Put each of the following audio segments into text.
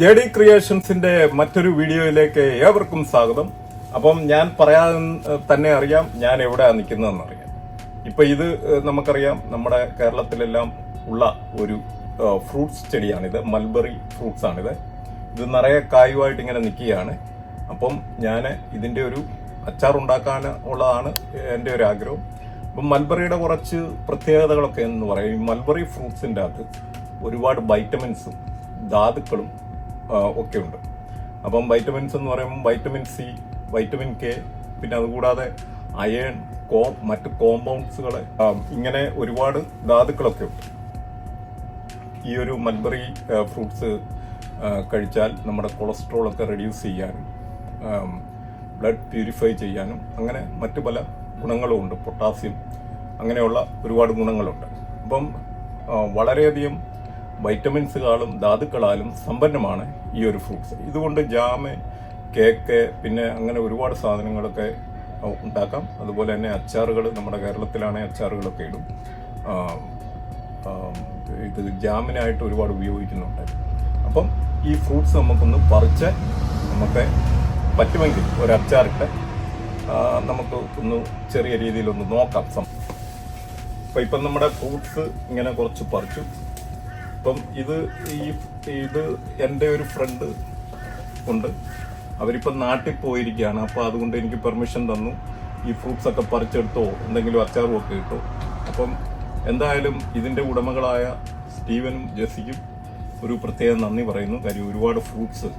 J D ക്രിയേഷൻസിന്റെ മറ്റൊരു വീഡിയോയിലേക്ക് ഏവർക്കും സ്വാഗതം. അപ്പം ഞാൻ പറയാൻ തന്നെ അറിയാം ഞാൻ എവിടെയാണ് നിൽക്കുന്നതെന്ന് അറിയാം. ഇപ്പൊ ഇത് നമുക്കറിയാം നമ്മുടെ കേരളത്തിലെല്ലാം ഉള്ള ഒരു ഫ്രൂട്ട്സ് ചെടിയാണിത്. മൽബറി ഫ്രൂട്ട്സ് ആണിത് ഇത് നിറയെ കായുമായിട്ട് ഇങ്ങനെ നിൽക്കുകയാണ്. അപ്പം ഞാൻ ഇതിന്റെ ഒരു അച്ചാർ ഉണ്ടാക്കാൻ ഉള്ളതാണ് എന്റെ ഒരു ആഗ്രഹം. അപ്പം മൽബറിയുടെ കുറച്ച് പ്രത്യേകതകളൊക്കെ എന്ന് പറയും. മൽബറി ഫ്രൂട്ട്സിന്റെ അകത്ത് ഒരുപാട് വൈറ്റമിൻസും ധാതുക്കളും ഒക്കെ ഉണ്ട്. അപ്പം വൈറ്റമിൻസ് എന്ന് പറയുമ്പോൾ വൈറ്റമിൻ സി വൈറ്റമിൻ കെ പിന്നെ അതുകൂടാതെ അയൺ കോ മറ്റ് കോമ്പൗണ്ട്സുകൾ ഇങ്ങനെ ഒരുപാട് ധാതുക്കളൊക്കെ ഉണ്ട്. ഈ ഒരു മൽബറി ഫ്രൂട്ട്സ് കഴിച്ചാൽ നമ്മുടെ കൊളസ്ട്രോൾ ഒക്കെ റെഡ്യൂസ് ചെയ്യാനും ബ്ലഡ് പ്യൂരിഫൈ ചെയ്യാനും അങ്ങനെ മറ്റു പല ഗുണങ്ങളും ഉണ്ട്. പൊട്ടാസ്യം അങ്ങനെയുള്ള ഒരുപാട് ഗുണങ്ങളുണ്ട്. അപ്പം വളരെയധികം വൈറ്റമിൻസുകളാലും ധാതുക്കളാലും സമ്പന്നമാണ് ഈ ഒരു ഫ്രൂട്ട്സ്. ഇതുകൊണ്ട് ജാമ് കേക്ക് പിന്നെ അങ്ങനെ ഒരുപാട് സാധനങ്ങളൊക്കെ ഉണ്ടാക്കാം. അതുപോലെ തന്നെ അച്ചാറുകൾ നമ്മുടെ കേരളത്തിലാണെങ്കിൽ അച്ചാറുകളൊക്കെ ഇടും. ഇത് ജാമിനായിട്ട് ഒരുപാട് ഉപയോഗിക്കുന്നുണ്ട്. അപ്പം ഈ ഫ്രൂട്ട്സ് നമുക്കൊന്ന് പറിച്ച് നമുക്ക് പറ്റുമെങ്കിൽ ഒരു അച്ചാറിട്ട് നമുക്ക് ഒന്ന് ചെറിയ രീതിയിലൊന്ന് നോക്കാം. അപ്പം ഇപ്പം നമ്മുടെ ഫ്രൂട്ട്സ് ഇങ്ങനെ കുറച്ച് പറിച്ചു. ഇപ്പം ഇത് ഈ ഇത് എന്റെ ഒരു ഫ്രണ്ട് ഉണ്ട്. അവരിപ്പം നാട്ടിൽ പോയിരിക്കുകയാണ്. അപ്പോൾ അതുകൊണ്ട് എനിക്ക് പെർമിഷൻ തന്നു. ഈ ഫ്രൂട്ട്സ് ഒക്കെ പറിച്ചെടുത്തോ എന്തെങ്കിലും അച്ചാറും ഒക്കെ ഇട്ടോ. അപ്പം എന്തായാലും ഇതിന്റെ ഉടമകളായ സ്റ്റീവനും ജെസ്സിക്കും ഒരു പ്രത്യേക നന്ദി പറയുന്നു. കാര്യം ഒരുപാട് ഫ്രൂട്ട്സ്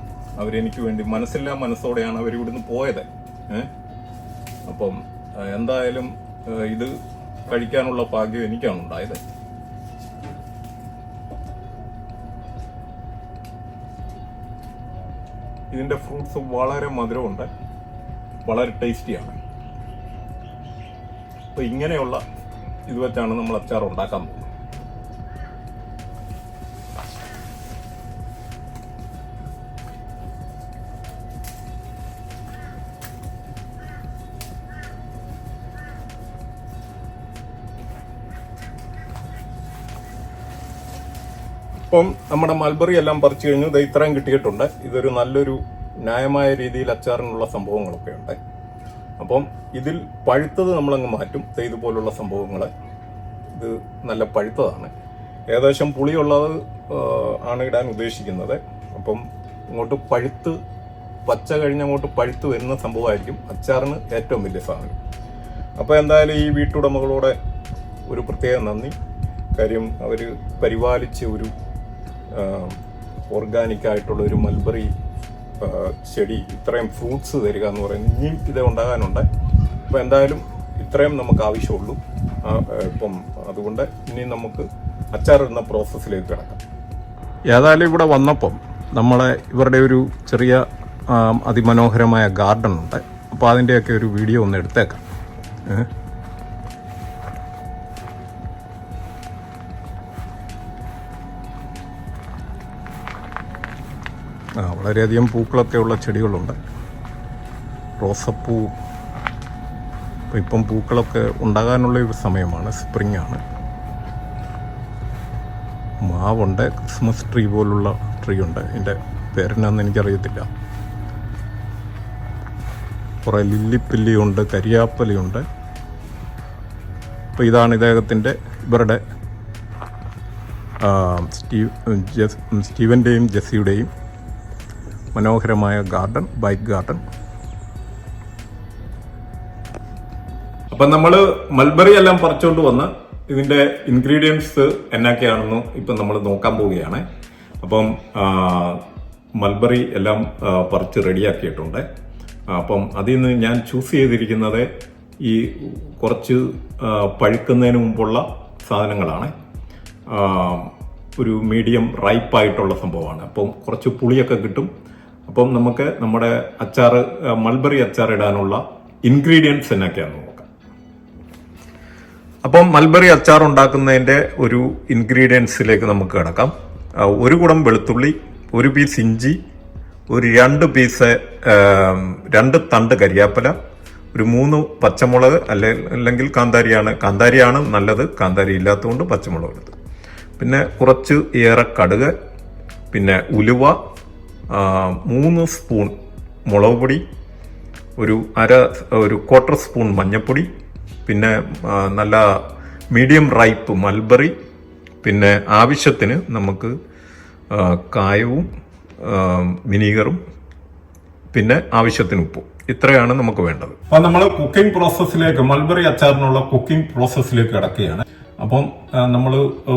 അവരെനിക്ക് വേണ്ടി മനസ്സില്ലാ മനസ്സോടെയാണ് അവർ ഇവിടുന്ന് പോയത്. അപ്പം എന്തായാലും ഇത് കഴിക്കാനുള്ള ഭാഗ്യം എനിക്കാണ് ഉണ്ടായത് ഇതിന്റെ ഫ്രൂട്ട്സ് വളരെ മധുരമുണ്ട്. വളരെ ടേസ്റ്റിയാണ് അപ്പൊ ഇങ്ങനെയുള്ള ഇത് വെച്ചാണ് നമ്മൾ അച്ചാർ ഉണ്ടാക്കാൻ പോകുന്നത്. ഇപ്പം നമ്മുടെ മൽബറി എല്ലാം പറിച്ചു കഴിഞ്ഞു. ഇത് ഇത്രയും കിട്ടിയിട്ടുണ്ട്. ഇതൊരു നല്ലൊരു ന്യായമായ രീതിയിൽ അച്ചാറിനുള്ള സംഭവങ്ങളൊക്കെ ഉണ്ട്. അപ്പം ഇതിൽ പഴുത്തത് നമ്മളങ്ങ് മാറ്റും. ഇതുപോലുള്ള സംഭവങ്ങൾ ഇത് നല്ല പഴുത്തതാണ്. ഏകദേശം പുളിയുള്ളത് ആണ് ഇടാൻ ഉദ്ദേശിക്കുന്നത്. അപ്പം ഇങ്ങോട്ട് പഴുത്ത് പച്ച കഴിഞ്ഞ് അങ്ങോട്ട് പഴുത്ത് വരുന്ന സംഭവമായിരിക്കും അച്ചാറിന് ഏറ്റവും വലിയ സാധനം. അപ്പോൾ എന്തായാലും ഈ വീട്ടുടമകളോടെ ഒരു പ്രത്യേക നന്ദി. കാര്യം അവർ പരിപാലിച്ച് ഒരു ഓർഗാനിക് ആയിട്ടുള്ള ഒരു മൽബറി ചെടി ഇത്രയും ഫ്രൂട്ട്സ് തരിക എന്ന് പറയുന്നത് ഇനിയും ഇത് ഉണ്ടാകാനുണ്ട്. അപ്പോൾ എന്തായാലും ഇത്രയും നമുക്ക് ആവശ്യമുള്ളൂ. ഇപ്പം അതുകൊണ്ട് ഇനി നമുക്ക് അച്ചാറിടുന്ന പ്രോസസ്സിലേക്ക് കിടക്കാം. ഏതായാലും ഇവിടെ വന്നപ്പം നമ്മളെ ഇവരുടെ ഒരു ചെറിയ അതിമനോഹരമായ ഗാർഡൻ ഉണ്ട്. അപ്പോൾ അതിന്റെയൊക്കെ ഒരു വീഡിയോ ഒന്ന് എടുത്തേക്കാം. വളരെയധികം പൂക്കളൊക്കെ ഉള്ള ചെടികളുണ്ട്. റോസപ്പൂ ഇപ്പം പൂക്കളൊക്കെ ഉണ്ടാകാനുള്ള ഒരു സമയമാണ് സ്പ്രിംഗ് ആണ് മാവുണ്ട് ക്രിസ്മസ് ട്രീ പോലുള്ള ട്രീ ഉണ്ട് എന്റെ പേരെന്നാന്ന് എനിക്കറിയത്തില്ല. കുറേ ലില്ലിപ്പില്ലിയുണ്ട് കരിയാപ്പലയുണ്ട്. അപ്പോൾ ഇതാണ് ഇദ്ദേഹത്തിന്റെ ഇവരുടെ സ്റ്റീവ് സ്റ്റീവന്റെയും ജെസ്സിയുടെയും മനോഹരമായ ഗാർഡൻ ബൈക്ക് ഗാർഡൻ. അപ്പൊ നമ്മൾ മൽബറി എല്ലാം പറിച്ചുകൊണ്ട് വന്ന് ഇതിന്റെ ഇൻഗ്രീഡിയൻസ് എന്നൊക്കെയാണെന്ന് ഇപ്പൊ നമ്മൾ നോക്കാൻ പോവുകയാണ്. അപ്പം മൽബറി എല്ലാം പറിച്ച് റെഡിയാക്കിയിട്ടുണ്ട്. അപ്പം അതിൽ നിന്ന് ഞാൻ ചൂസ് ചെയ്തിരിക്കുന്നത് ഈ കുറച്ച് പഴുക്കുന്നതിന് മുമ്പുള്ള സാധനങ്ങളാണ്. ഒരു മീഡിയം റൈപ്പായിട്ടുള്ള സംഭവമാണ്. അപ്പം കുറച്ച് പുളിയൊക്കെ കിട്ടും. അപ്പം നമുക്ക് നമ്മുടെ അച്ചാർ മൾബറി അച്ചാർ ഇടാനുള്ള ഇൻഗ്രീഡിയൻസ് എന്നൊക്കെയാണ് നോക്കാം. അപ്പം മൾബറി അച്ചാർ ഉണ്ടാക്കുന്നതിന്റെ ഒരു ഇൻഗ്രീഡിയൻസിലേക്ക് നമുക്ക് കിടക്കാം. ഒരു കുടം വെളുത്തുള്ളി ഒരു പീസ് ഇഞ്ചി ഒരു രണ്ട് പീസ് രണ്ട് തണ്ട് കരിയാപ്പല ഒരു മൂന്ന് പച്ചമുളക് അല്ലെ അല്ലെങ്കിൽ കാന്താരിയാണ്. കാന്താരിയാണ് നല്ലത്. കാന്താരി ഇല്ലാത്തതുകൊണ്ട് പച്ചമുളക് എടുത്തു പിന്നെ കുറച്ച് ഏറെ കടുക് പിന്നെ ഉലുവ മൂന്ന് സ്പൂൺ മുളക് പൊടി ഒരു അര ഒരു ക്വാർട്ടർ സ്പൂൺ മഞ്ഞൾപ്പൊടി പിന്നെ നല്ല മീഡിയം റൈപ്പ് മൽബറി പിന്നെ ആവശ്യത്തിന് നമുക്ക് കായവും വിനീഗറും പിന്നെ ആവശ്യത്തിന് ഉപ്പും. ഇത്രയാണ് നമുക്ക് വേണ്ടത്. അപ്പൊ നമ്മൾ കുക്കിംഗ് പ്രോസസ്സിലേക്ക് മൽബറി അച്ചാറിനുള്ള കുക്കിംഗ് പ്രോസസ്സിലേക്ക് കിടക്കുകയാണ്. അപ്പം നമ്മൾ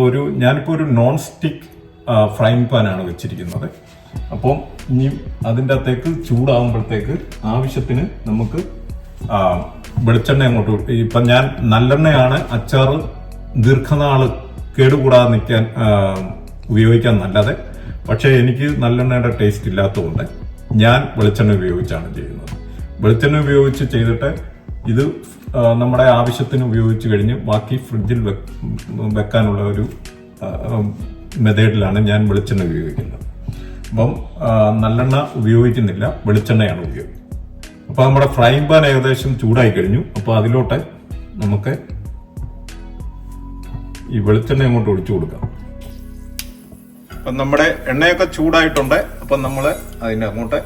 ഒരു ഞാനിപ്പോൾ ഒരു നോൺ സ്റ്റിക്ക് ഫ്രൈങ് പാനാണ് വെച്ചിരിക്കുന്നത്. അപ്പം ഇനി അതിന്റെ അകത്തേക്ക് ചൂടാകുമ്പോഴത്തേക്ക് ആവശ്യത്തിന് നമുക്ക് വെളിച്ചെണ്ണ അങ്ങോട്ട് ഇപ്പം ഞാൻ നല്ലെണ്ണയാണ് അച്ചാറ് ദീർഘനാൾ കേടുകൂടാതെ നിൽക്കാൻ ഉപയോഗിക്കാൻ നല്ലത്. പക്ഷേ എനിക്ക് നല്ലെണ്ണയുടെ ടേസ്റ്റ് ഇല്ലാത്തതുകൊണ്ട് ഞാൻ വെളിച്ചെണ്ണ ഉപയോഗിച്ചാണ് ചെയ്യുന്നത്. വെളിച്ചെണ്ണ ഉപയോഗിച്ച് ചെയ്തിട്ട് ഇത് നമ്മുടെ ആവശ്യത്തിന് ഉപയോഗിച്ച് കഴിഞ്ഞ് ബാക്കി ഫ്രിഡ്ജിൽ വെക്ക്- വെക്കാനുള്ള ഒരു മെത്തേഡിലാണ് ഞാൻ വെളിച്ചെണ്ണ ഉപയോഗിക്കുന്നത്. അപ്പം നല്ലെണ്ണ ഉപയോഗിക്കുന്നില്ല. വെളിച്ചെണ്ണയാണ് ഉപയോഗിക്കുന്നത് അപ്പൊ നമ്മുടെ ഫ്രൈങ് പാൻ ഏകദേശം ചൂടായി കഴിഞ്ഞു. അപ്പൊ അതിലോട്ട് നമുക്ക് ഈ വെളിച്ചെണ്ണ അങ്ങോട്ട് ഒഴിച്ചു കൊടുക്കാം. അപ്പം നമ്മുടെ എണ്ണയൊക്കെ ചൂടായിട്ടുണ്ട്. അപ്പം നമ്മൾ അതിന്റെ അങ്ങോട്ട്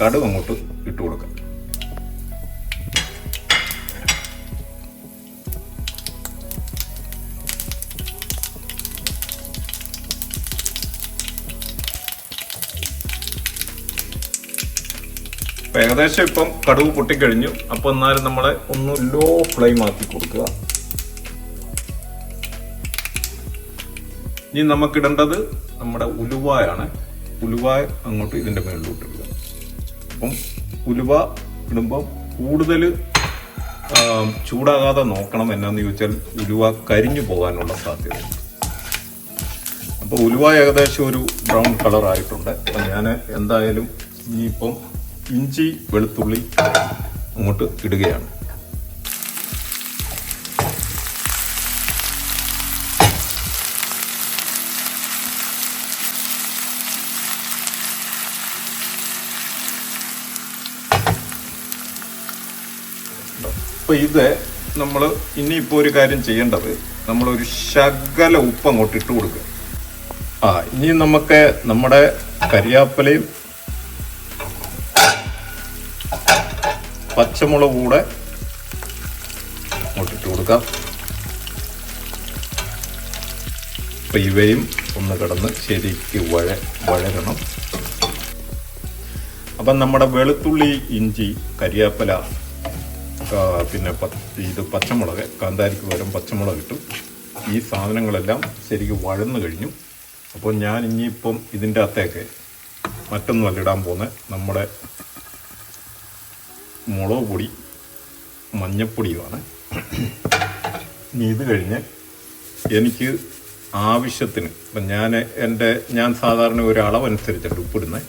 കടുക് അങ്ങോട്ട് ഇട്ട് കൊടുക്കാം. ഏകദേശം ഇപ്പം കടുവ് പൊട്ടിക്കഴിഞ്ഞു. അപ്പൊ എന്നാലും നമ്മളെ ഒന്ന് ലോ ഫ്ലെയിം ആക്കി കൊടുക്കുക. ഇനി നമുക്കിടേണ്ടത് നമ്മുടെ ഉലുവായാണ്. ഉലുവായ അങ്ങോട്ട് ഇതിന്റെ മേളിലോട്ട് ഇടുക. അപ്പം ഉലുവ ഇടുമ്പോൾ കൂടുതൽ ചൂടാകാതെ നോക്കണം എന്നാന്ന് ചോദിച്ചാൽ ഉലുവ കരിഞ്ഞു പോകാനുള്ള സാധ്യതയുണ്ട് അപ്പോൾ ഉലുവ ഏകദേശം ഒരു ബ്രൗൺ കളർ ആയിട്ടുണ്ട്. അപ്പം ഞാൻ എന്തായാലും ഇനിയിപ്പം ഇഞ്ചി വെളുത്തുള്ളി അങ്ങോട്ട് ഇടുകയാണ്. അപ്പൊ ഇത് നമ്മൾ ഇനിയിപ്പോ ഒരു കാര്യം ചെയ്യേണ്ടത് നമ്മളൊരു ശകല ഉപ്പ് അങ്ങോട്ട് ഇട്ട് കൊടുക്കുക. ആ ഇനി നമുക്ക് നമ്മുടെ കരിയാപ്പലയും പച്ചമുളക് കൂടെ ഇട്ട് കൊടുക്കാം. അപ്പൊ ഇവയും ഒന്ന് കിടന്ന് ശരിക്ക് വഴ വഴരണം അപ്പം നമ്മുടെ വെളുത്തുള്ളി ഇഞ്ചി കരിയാപ്പല പിന്നെ ഇത് പച്ചമുളക് കാന്താരിക്ക് പകരം പച്ചമുളക് ഇട്ടു. ഈ സാധനങ്ങളെല്ലാം ശരിക്കും വഴന്നു കഴിഞ്ഞു. അപ്പോൾ ഞാൻ ഇനിയിപ്പം ഇതിന്റെ അകത്തേക്ക് മറ്റൊന്നുമല്ല ഇടാൻ പോകുന്നത്. നമ്മുടെ മുളക് പൊടി മഞ്ഞപ്പൊടിയുമാണ്. ഇനി ഇത് കഴിഞ്ഞ് എനിക്ക് ആവശ്യത്തിന് ഇപ്പം ഞാൻ എന്റെ ഞാൻ സാധാരണ ഒരു അളവനുസരിച്ചിട്ട് ഉപ്പിടുന്നത്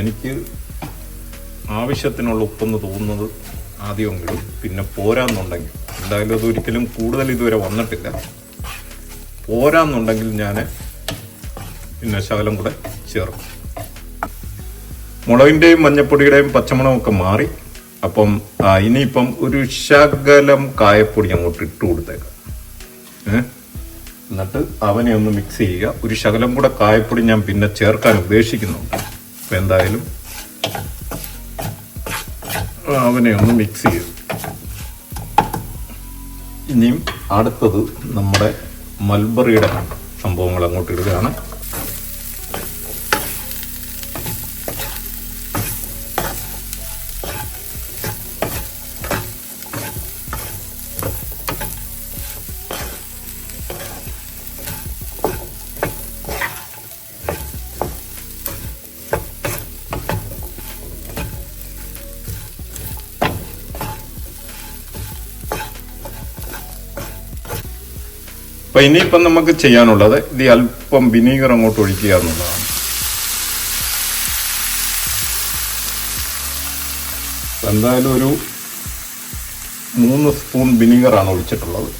എനിക്ക് ആവശ്യത്തിനുള്ള ഉപ്പെന്ന് തോന്നുന്നത് ആദ്യമെങ്കിലും പിന്നെ പോരാന്നുണ്ടെങ്കിൽ എന്തായാലും അതൊരിക്കലും കൂടുതൽ ഇതുവരെ വന്നിട്ടില്ല. പോരാന്നുണ്ടെങ്കിൽ ഞാൻ പിന്നെ ശകലം കൂടെ ചേർക്കും. മുളകിന്റെയും മഞ്ഞപ്പൊടിയുടെയും പച്ചമുളകും ഒക്കെ മാറി. അപ്പം ഇനിയിപ്പം ഒരു ശകലം കായപ്പൊടി അങ്ങോട്ട് ഇട്ട് കൊടുത്തേക്കാം. എന്നിട്ട് അവനെ ഒന്ന് മിക്സ് ചെയ്യുക. ഒരു ശകലം കൂടെ കായപ്പൊടി ഞാൻ പിന്നെ ചേർക്കാൻ ഉദ്ദേശിക്കുന്നുണ്ട്. അപ്പം എന്തായാലും അവനെ ഒന്ന് മിക്സ് ചെയ്യുക. ഇനിയും അടുത്തത് നമ്മുടെ മൽബറിയുടെ സംഭവങ്ങൾ അങ്ങോട്ട് ഇടുകയാണ്. അപ്പൊ ഇനിയിപ്പം നമുക്ക് ചെയ്യാനുള്ളത് ഇത് അല്പം വിനീഗർ അങ്ങോട്ട് ഒഴിക്കുക എന്നുള്ളതാണ്. എന്തായാലും ഒരു മൂന്ന് സ്പൂൺ വിനീഗർ ആണ് ഒഴിച്ചിട്ടുള്ളത്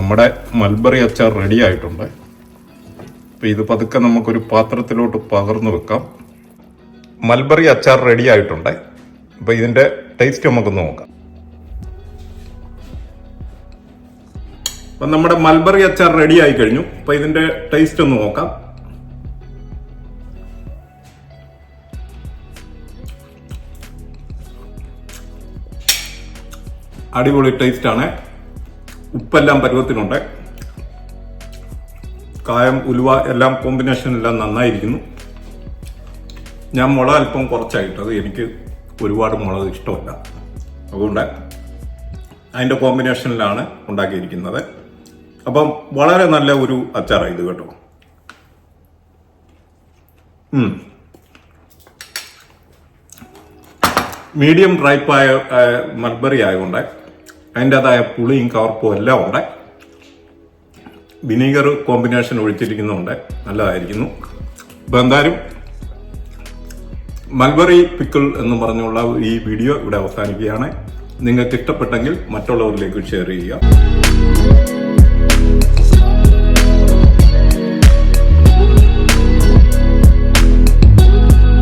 നമ്മുടെ മൽബറി അച്ചാർ റെഡി ആയിട്ടുണ്ട്. അപ്പം ഇത് പതുക്കെ നമുക്കൊരു പാത്രത്തിലോട്ട് പകർന്നു വെക്കാം. മൽബറി അച്ചാർ റെഡി ആയിട്ടുണ്ട്. അപ്പോൾ ഇതിന്റെ ടേസ്റ്റ് നമുക്ക് നോക്കാം. അപ്പം നമ്മുടെ മൽബറി അച്ചാർ റെഡി ആയി കഴിഞ്ഞു. അപ്പോൾ ഇതിന്റെ ടേസ്റ്റ് ഒന്ന് നോക്കാം. അടിപൊളി ടേസ്റ്റ് ആണ്. ഉപ്പെല്ലാം പരുവത്തിനുണ്ട് കായം ഉലുവ എല്ലാം കോമ്പിനേഷൻ എല്ലാം നന്നായിരിക്കുന്നു. ഞാൻ മുളക് അല്പം കുറച്ചായിട്ടത് എനിക്ക് ഒരുപാട് മുളക് ഇഷ്ടമല്ല. അതുകൊണ്ട് അതിന്റെ കോമ്പിനേഷനിലാണ് ഉണ്ടാക്കിയിരിക്കുന്നത്. അപ്പം വളരെ നല്ല ഒരു അച്ചാറാണ് ഇത് കേട്ടോ. മീഡിയം റൈപ്പായ മൽബറി ആയതുകൊണ്ട് അതിന്റെതായ പുളിയും കവർപ്പും എല്ലാം ഉണ്ട്. വിനീഗർ കോമ്പിനേഷൻ ഒഴിച്ചിരിക്കുന്നുണ്ട് നല്ലതായിരിക്കുന്നു. അപ്പോൾ എന്തായാലും മൽബറി പിക്കിൾ എന്ന് പറഞ്ഞുള്ള ഈ വീഡിയോ ഇവിടെ അവസാനിക്കുകയാണ്. നിങ്ങൾക്ക് ഇഷ്ടപ്പെട്ടെങ്കിൽ മറ്റുള്ളവരിലേക്ക് ഷെയർ ചെയ്യുക.